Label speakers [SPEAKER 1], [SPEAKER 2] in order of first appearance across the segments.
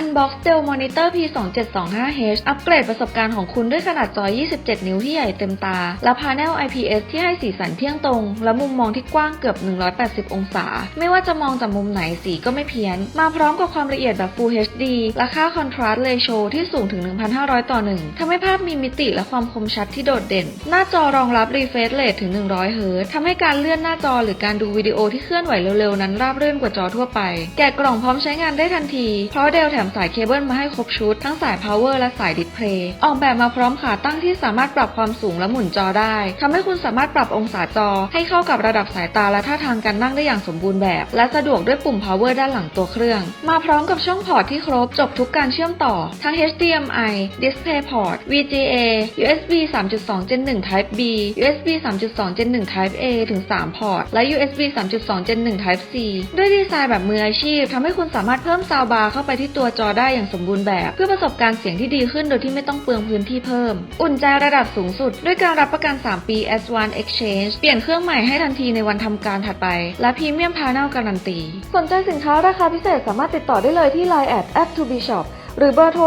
[SPEAKER 1] Unbox Dell Monitor P2725H อัปเกรดประสบการณ์ของคุณด้วยขนาดจอ 27 นิ้วที่ใหญ่เต็มตา และพาเนล IPS ที่ให้สีสันเที่ยงตรง และมุมมองที่กว้างเกือบ 180 องศา ไม่ว่าจะมองจากมุมไหนสีก็ไม่เพี้ยน มาพร้อมกับความละเอียดแบบ Full HD และค่า Contrast Ratio ที่สูงถึง 1,500 ต่อ 1ทำให้ภาพมีมิติและความคมชัดที่โดดเด่น หน้าจอรองรับ Refresh Rate ถึง 100 Hz ทำให้การเลื่อนหน้าจอหรือการดูวิดีโอที่เคลื่อนไหวเร็วๆนั้นราบรื่นกว่าจอทั่วไป แกะกล่องพร้อมใช้งานได้ทันที เพราะเดลแถมสายเคเบิลมาให้ครบชุด ทั้งสาย power และสายดิสเพลย์ออกแบบมาพร้อมขาตั้งที่สามารถปรับความสูงและหมุนจอได้ทำให้คุณสามารถปรับองศาจอ ให้เข้ากับระดับสายตาและท่าทางการนั่งได้อย่างสมบูรณ์แบบ และสะดวกด้วยปุ่ม power ด้านหลังตัวเครื่อง มาพร้อมกับช่องพอร์ตที่ครบจบทุกการเชื่อมต่อ ทั้ง HDMI DisplayPort VGA USB 3.2 Gen 1 Type B USB 3.2 Gen 1 Type A ถึง 3 พอร์ต และ USB 3.2 Gen 1 Type C ด้วยดีไซน์แบบมืออาชีพทำให้คุณสามารถเพิ่มซาวบาร์เข้าไปที่ตัวจอได้อย่างสมบูรณ์แบบ เพื่อประสบการณ์เสียงที่ดีขึ้นโดยที่ไม่ต้องเปลืองพื้นที่เพิ่ม อุ่นใจระดับสูงสุด ด้วยการรับประกัน 3 ปี S1 Exchange เปลี่ยนเครื่องใหม่ให้ทันทีในวันทำการถัดไป และพรีเมียมพา n e l การันตี สนใจสินค้าราคาพิเศษสามารถติดต่อได้เลยที่ Line แอด at to be shop หรือเบอร์โทร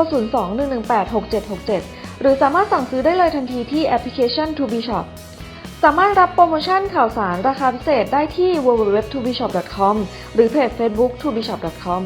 [SPEAKER 1] 02-118-6767 หรือสามารถสั่งซื้อได้เลยทันทีที่แอปพลิเคชัน to be shop สามารถรับโปรโมชั่นข่าวสารราคาพิเศษได้ที่ www.tobishop.com หรือเพจ Facebook tobishop.com